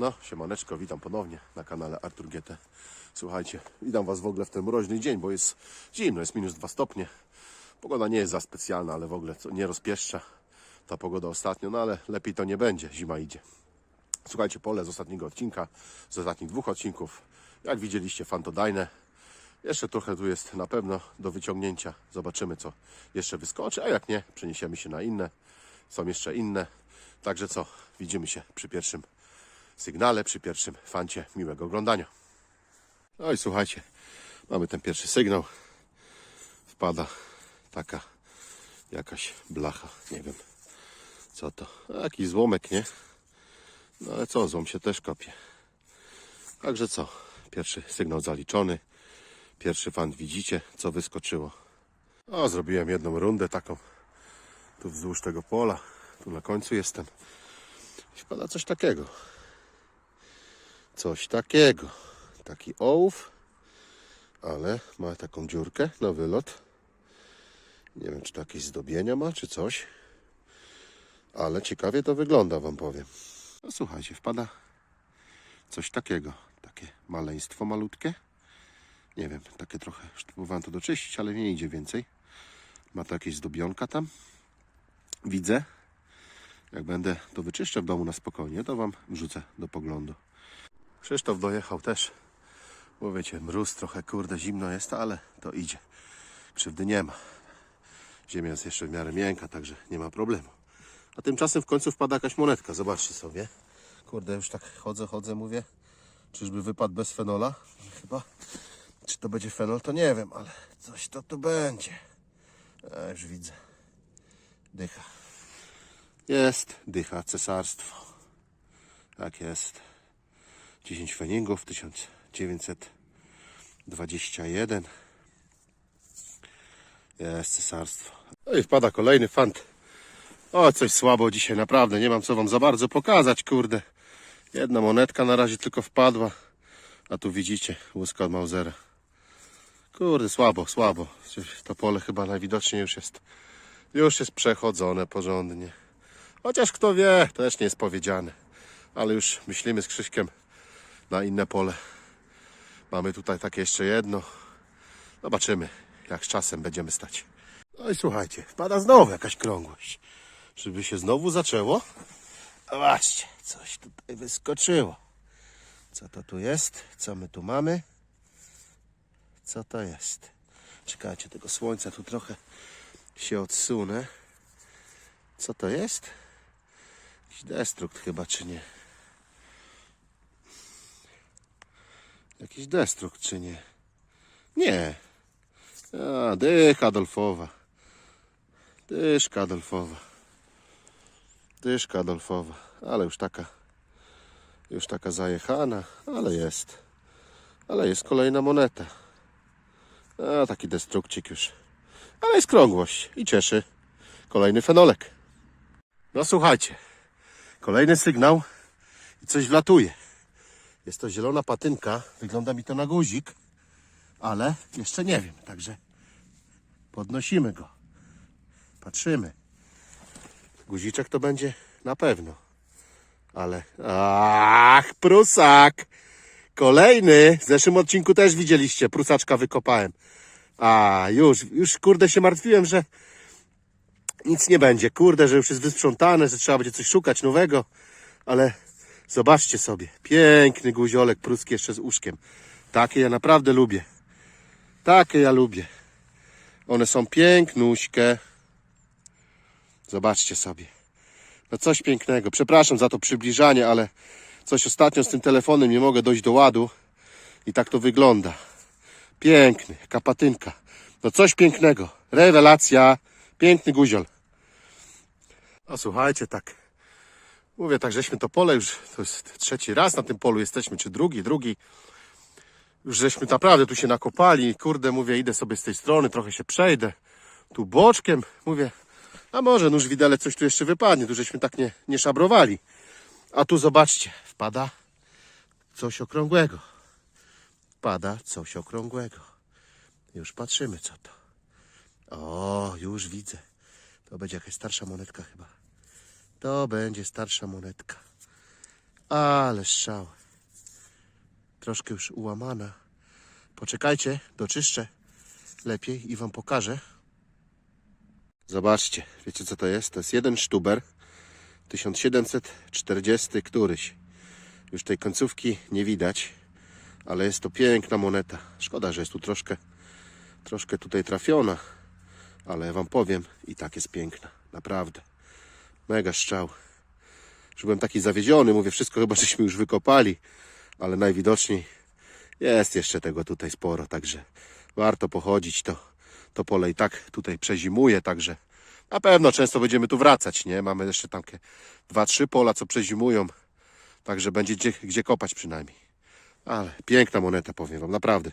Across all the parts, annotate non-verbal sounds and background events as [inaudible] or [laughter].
No, siemaneczko, witam ponownie na kanale Artur GT. Słuchajcie, witam Was w ogóle w ten mroźny dzień, bo jest zimno, jest minus 2 stopnie. Pogoda nie jest za specjalna, ale w ogóle nie rozpieszcza ta pogoda ostatnio, no ale lepiej to nie będzie, zima idzie. Słuchajcie, pole z ostatniego odcinka, z ostatnich dwóch odcinków, jak widzieliście, fantodajne. Jeszcze trochę tu jest na pewno do wyciągnięcia. Zobaczymy, co jeszcze wyskoczy, a jak nie, przeniesiemy się na inne. Są jeszcze inne. Także co, widzimy się przy pierwszym sygnale, przy pierwszym fancie. Miłego oglądania. No i słuchajcie, mamy ten pierwszy sygnał. Wpada taka jakaś blacha, nie wiem co to. Jakiś złomek, nie? No ale co, złom się też kopie. Także co, pierwszy sygnał zaliczony. Pierwszy fan widzicie, co wyskoczyło. O, zrobiłem jedną rundę taką. Tu wzdłuż tego pola. Tu na końcu jestem. I wpada coś takiego. Coś takiego. Taki ołów, ale ma taką dziurkę na wylot. Nie wiem, czy to jakieś zdobienia ma, czy coś. Ale ciekawie to wygląda, wam powiem. No słuchajcie, wpada coś takiego. Takie maleństwo malutkie. Nie wiem, takie trochę, próbowałem to doczyścić, ale nie idzie więcej. Ma to jakieś zdobionka tam. Widzę. Jak będę to wyczyszczę w domu na spokojnie, to Wam wrzucę do poglądu. Krzysztof dojechał też. Bo wiecie, mróz trochę, kurde, zimno jest, ale to idzie. Krzywdy nie ma. Ziemia jest jeszcze w miarę miękka, także nie ma problemu. A tymczasem w końcu wpada jakaś monetka, zobaczcie sobie. Kurde, już tak chodzę, chodzę, mówię. Czyżby wypadł bez fenola? Chyba. Czy to będzie fenol, to nie wiem, ale coś to tu będzie. A, już widzę. Dycha. Jest dycha cesarstwo. Tak jest. 10 feningów, 1921. Jest cesarstwo. No i wpada kolejny fant. O, coś słabo dzisiaj, naprawdę. Nie mam co wam za bardzo pokazać, kurde. Jedna monetka na razie tylko wpadła. A tu widzicie, łuska od Mausera. Kurde, słabo, słabo. To pole chyba najwidoczniej już jest, już jest przechodzone porządnie. Chociaż kto wie, też nie jest powiedziane. Ale już myślimy z Krzyśkiem na inne pole. Mamy tutaj takie jeszcze jedno. Zobaczymy, jak z czasem będziemy stać. No i słuchajcie, wpada znowu jakaś krągłość. Żeby się znowu zaczęło. Zobaczcie, coś tutaj wyskoczyło. Co to tu jest? Co my tu mamy? Co to jest? Czekajcie, tego słońca tu trochę się odsunę. Co to jest? Jakiś destrukt chyba, czy nie? Jakiś destrukt, czy nie? Nie. A, dycha Adolfowa. Dyszka Adolfowa. Dyszka Adolfowa. Ale już taka, już taka zajechana, ale jest. Ale jest kolejna moneta. A, taki destrukcik już. Ale jest krągłość i cieszy. Kolejny fenolek. No słuchajcie, kolejny sygnał i coś wlatuje. Jest to zielona patynka, wygląda mi to na guzik, ale jeszcze nie wiem, także podnosimy go. Patrzymy. Guziczek to będzie na pewno. Ale. Ach, prusak! Kolejny. W zeszłym odcinku też widzieliście, prusaczka wykopałem. A, już, już kurde się martwiłem, że nic nie będzie. Kurde, że już jest wysprzątane, że trzeba będzie coś szukać nowego. Ale zobaczcie sobie. Piękny guziolek pruski jeszcze z uszkiem. Takie ja naprawdę lubię. Takie ja lubię. One są pięknuśkie. Zobaczcie sobie. No coś pięknego. Przepraszam za to przybliżanie, ale coś ostatnio z tym telefonem nie mogę dojść do ładu. I tak to wygląda. Piękny, kapatynka. No coś pięknego. Rewelacja. Piękny guziol. No słuchajcie, tak. Mówię, tak żeśmy to pole już, to jest trzeci raz na tym polu jesteśmy, czy drugi, drugi. Już żeśmy naprawdę tu się nakopali. Kurde, mówię, idę sobie z tej strony, trochę się przejdę. Tu boczkiem, mówię, a może nóż widelec coś tu jeszcze wypadnie. Tu żeśmy tak nie, nie szabrowali. A tu zobaczcie, wpada coś okrągłego. Pada coś okrągłego. Już patrzymy, co to. O, już widzę. To będzie jakaś starsza monetka chyba. To będzie starsza monetka. Ale strzał. Troszkę już ułamana. Poczekajcie, doczyszczę lepiej i wam pokażę. Zobaczcie, wiecie co to jest? To jest jeden sztuber 1740 któryś. Już tej końcówki nie widać, ale jest to piękna moneta. Szkoda, że jest tu troszkę, troszkę tutaj trafiona, ale wam powiem, i tak jest piękna. Naprawdę. Mega strzał. Już byłem taki zawiedziony, mówię, wszystko chyba żeśmy już wykopali, ale najwidoczniej jest jeszcze tego tutaj sporo, także warto pochodzić. To, to pole i tak tutaj przezimuje, także na pewno często będziemy tu wracać, nie? Mamy jeszcze tam dwa, trzy pola, co przezimują, także będzie gdzie, gdzie kopać przynajmniej. Ale piękna moneta, powiem wam, naprawdę.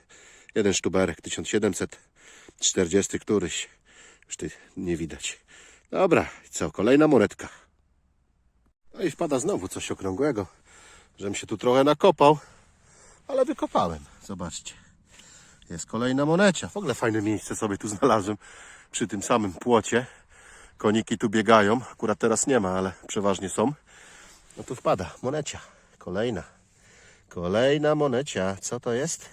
Jeden sztuberek, 1740 któryś. Już ty nie widać. Dobra, co? Kolejna monetka. No i wpada znowu coś okrągłego, żem się tu trochę nakopał, ale wykopałem. Zobaczcie. Jest kolejna monecia. W ogóle fajne miejsce sobie tu znalazłem przy tym samym płocie. Koniki tu biegają. Akurat teraz nie ma, ale przeważnie są. No tu wpada monecia. Kolejna. Kolejna monecia. Co to jest?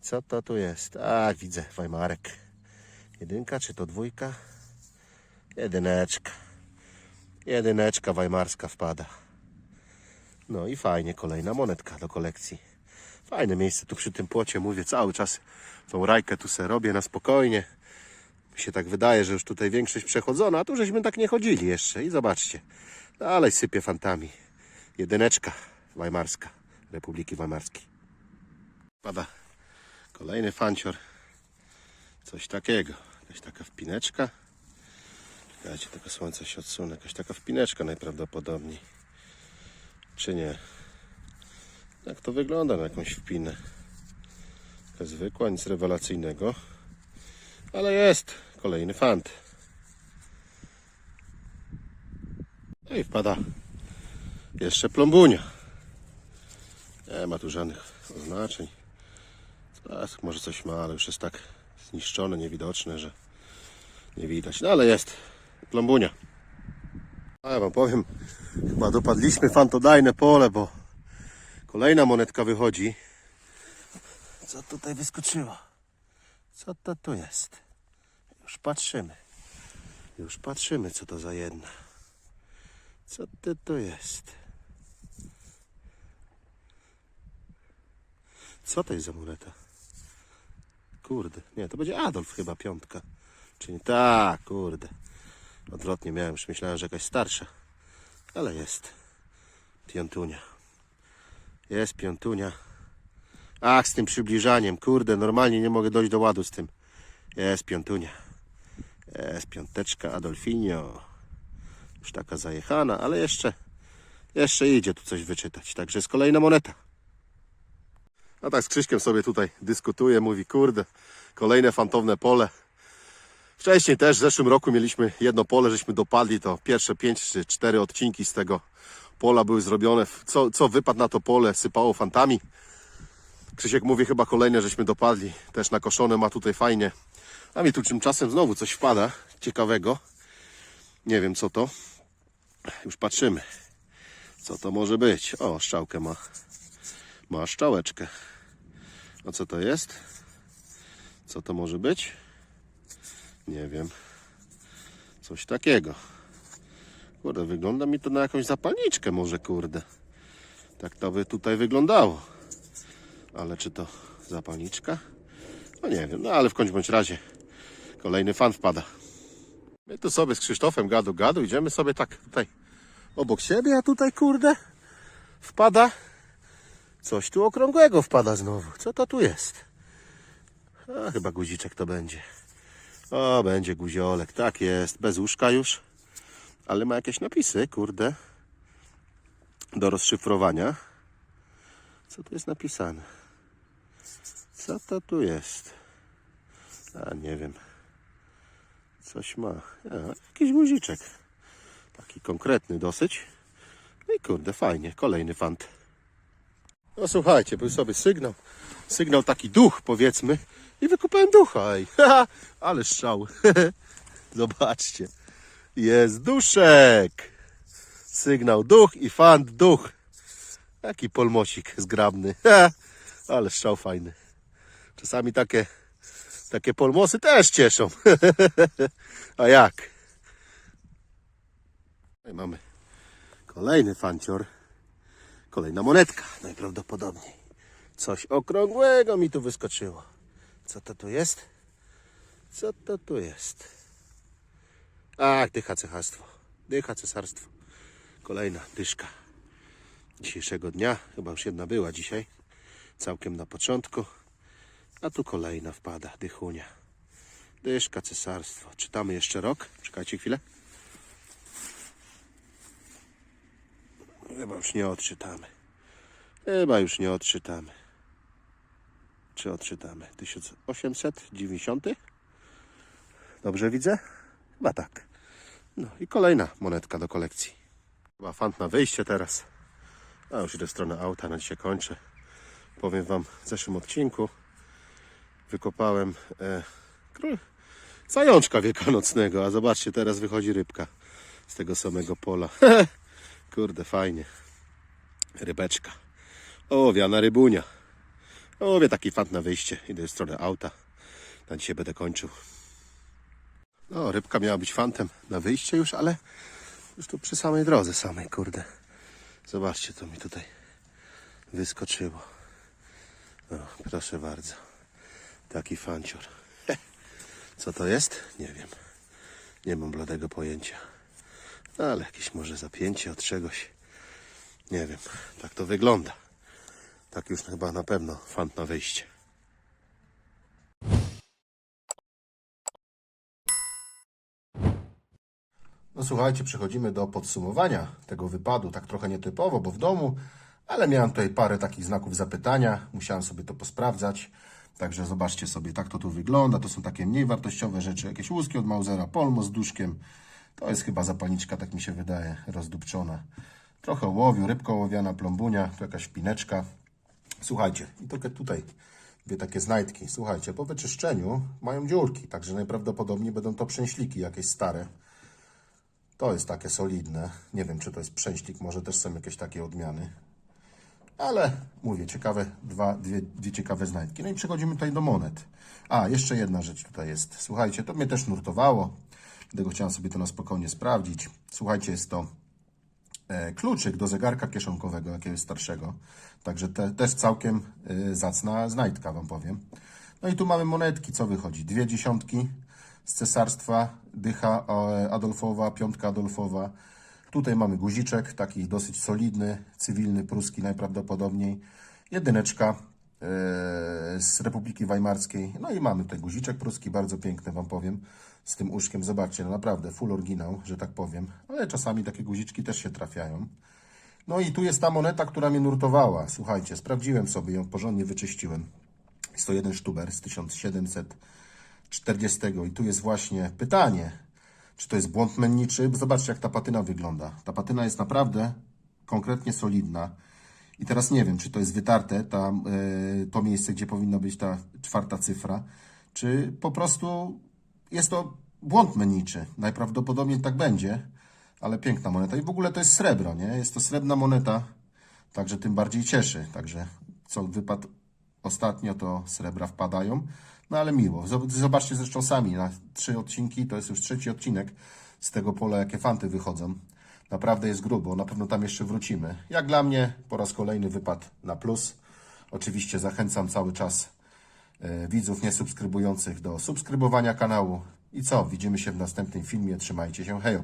Co to tu jest? A, widzę, Weimarek. Jedynka, czy to dwójka? Jedyneczka. Jedyneczka weimarska wpada. No i fajnie, kolejna monetka do kolekcji. Fajne miejsce tu przy tym płocie, mówię, cały czas tą rajkę tu se robię na spokojnie. Mi się tak wydaje, że już tutaj większość przechodzona, a tu żeśmy tak nie chodzili jeszcze. I zobaczcie, dalej sypie fantami. Jedyneczka weimarska, Republiki Weimarskiej. Pada kolejny fancior. Coś takiego. Jakaś taka wpineczka. Czekajcie, tego słońca się odsunę. Jakaś taka wpineczka najprawdopodobniej. Czy nie? Jak to wygląda na jakąś wpinę? Taka zwykła, nic rewelacyjnego. Ale jest kolejny fant. No i wpada jeszcze plombunia. Nie ma tu żadnych oznaczeń. Tak, może coś ma, ale już jest tak zniszczone, niewidoczne, że nie widać. No ale jest plombunia. A ja wam powiem, chyba dopadliśmy fantodajne pole, bo kolejna monetka wychodzi. Co tutaj wyskoczyło? Co to tu jest? Już patrzymy. Już patrzymy, co to za jedna. Co to tu jest? Co to jest za moneta? Kurde, nie, to będzie Adolf chyba piątka. Czy nie? Tak, kurde. Odwrotnie miałem, już myślałem, że jakaś starsza. Ale jest. Piątunia. Jest piątunia. Ach, z tym przybliżaniem, kurde, normalnie nie mogę dojść do ładu z tym. Jest piątunia. Jest piąteczka Adolfinio. Już taka zajechana, ale jeszcze, jeszcze idzie tu coś wyczytać. Także jest kolejna moneta. No tak z Krzyśkiem sobie tutaj dyskutuje, mówi kurde, kolejne fantowne pole. Wcześniej też w zeszłym roku mieliśmy jedno pole, żeśmy dopadli, to pierwsze pięć czy cztery odcinki z tego pola były zrobione. Co, co wypadł na to pole, sypało fantami. Krzysiek mówi chyba kolejne, żeśmy dopadli, też nakoszone ma tutaj fajnie. A mi tu tymczasem znowu coś wpada ciekawego. Nie wiem co to. Już patrzymy. Co to może być? O, szczałkę ma. Ma szczałeczkę. A co to jest? Co to może być? Nie wiem. Coś takiego. Kurde, wygląda mi to na jakąś zapalniczkę może, kurde. Tak to by tutaj wyglądało. Ale czy to zapalniczka? No nie wiem, no ale w końcu bądź razie kolejny fan wpada. My tu sobie z Krzysztofem gadu gadu idziemy sobie tak tutaj obok siebie, a tutaj kurde wpada coś tu okrągłego wpada znowu. Co to tu jest? A chyba guziczek to będzie. O, będzie guziolek, tak jest, bez łóżka już. Ale ma jakieś napisy, kurde. Do rozszyfrowania. Co tu jest napisane? Co to tu jest? A nie wiem. Coś ma. A, jakiś guziczek. Taki konkretny dosyć. No i kurde, fajnie. Kolejny fant. No słuchajcie, był sobie sygnał. Sygnał taki duch, powiedzmy. I wykupałem ducha. Ej. [laughs] Ale strzał. [laughs] Zobaczcie. Jest duszek. Sygnał duch i fant duch. Jaki polmosik zgrabny. [laughs] Ale strzał fajny. Czasami takie, takie polmosy też cieszą. A jak? I mamy kolejny fancior. Kolejna monetka najprawdopodobniej. Coś okrągłego mi tu wyskoczyło. Co to tu jest? Co to tu jest? Ach, dycha cesarstwo. Dycha cesarstwo. Kolejna dyszka dzisiejszego dnia. Chyba już jedna była dzisiaj. Całkiem na początku. A tu kolejna wpada. Dychunia. Dyszka cesarstwo. Czytamy jeszcze rok. Czekajcie chwilę. Chyba już nie odczytamy. Chyba już nie odczytamy. Czy odczytamy? 1890? Dobrze widzę? Chyba tak. No i kolejna monetka do kolekcji. Chyba fant na wyjście teraz. A już idę w stronę auta, na dzisiaj kończę. Powiem Wam, w zeszłym odcinku wykopałem e, król, zajączka wielkanocnego, a zobaczcie, teraz wychodzi rybka z tego samego pola. [laughs] Kurde, fajnie. Rybeczka. Owiana rybunia. Owie taki fant na wyjście. Idę w stronę auta. Na dzisiaj będę kończył. No, rybka miała być fantem na wyjście już, ale już tu przy samej drodze samej, kurde. Zobaczcie, co mi tutaj wyskoczyło. No, proszę bardzo. Taki fancior. Co to jest? Nie wiem. Nie mam bladego pojęcia. Ale jakieś może zapięcie od czegoś. Nie wiem. Tak to wygląda. Tak już chyba na pewno fant na wyjście. No słuchajcie, przechodzimy do podsumowania tego wypadu, tak trochę nietypowo, bo w domu, ale miałem tutaj parę takich znaków zapytania, musiałem sobie to posprawdzać. Także zobaczcie sobie, tak to tu wygląda. To są takie mniej wartościowe rzeczy, jakieś łuski od Mausera, Polmo z duszkiem. To jest chyba zapalniczka, tak mi się wydaje, rozdupczona. Trochę ołowiu, rybka ołowiana, plombunia, tu jakaś pineczka. Słuchajcie, i tylko tutaj dwie takie znajdki. Słuchajcie, po wyczyszczeniu mają dziurki, także najprawdopodobniej będą to przęśliki jakieś stare. To jest takie solidne. Nie wiem, czy to jest przęślik, może też są jakieś takie odmiany. Ale mówię, ciekawe, dwa, dwie, dwie ciekawe znajdki. No i przechodzimy tutaj do monet. A, jeszcze jedna rzecz tutaj jest. Słuchajcie, to mnie też nurtowało. Dlatego chciałem sobie to na spokojnie sprawdzić. Słuchajcie, jest to kluczyk do zegarka kieszonkowego, jakiegoś starszego. Także te, też całkiem e, zacna znajdka, Wam powiem. No i tu mamy monetki, co wychodzi? Dwie dziesiątki z cesarstwa, dycha e, Adolfowa, piątka Adolfowa. Tutaj mamy guziczek, taki dosyć solidny, cywilny, pruski najprawdopodobniej. Jedyneczka e, z Republiki Weimarskiej. No i mamy tutaj guziczek pruski, bardzo piękny Wam powiem, z tym uszkiem. Zobaczcie, no naprawdę full oryginał, że tak powiem. Ale czasami takie guziczki też się trafiają. No i tu jest ta moneta, która mnie nurtowała. Słuchajcie, sprawdziłem sobie ją, porządnie wyczyściłem. Jest to jeden sztuber z 1740 i tu jest właśnie pytanie, czy to jest błąd menniczy? Zobaczcie, jak ta patyna wygląda. Ta patyna jest naprawdę konkretnie solidna. I teraz nie wiem, czy to jest wytarte, ta, e, to miejsce, gdzie powinna być ta czwarta cyfra, czy po prostu jest to błąd menniczy. Najprawdopodobniej tak będzie, ale piękna moneta. I w ogóle to jest srebro, nie? Jest to srebrna moneta, także tym bardziej cieszy. Także co wypadł ostatnio, to srebra wpadają. No ale miło. Zob- Zobaczcie zresztą sami, na trzy odcinki, to jest już trzeci odcinek z tego pola, jakie fanty wychodzą. Naprawdę jest grubo, na pewno tam jeszcze wrócimy. Jak dla mnie, po raz kolejny wypad na plus. Oczywiście zachęcam cały czas widzów niesubskrybujących do subskrybowania kanału. I co? Widzimy się w następnym filmie. Trzymajcie się. Hejo!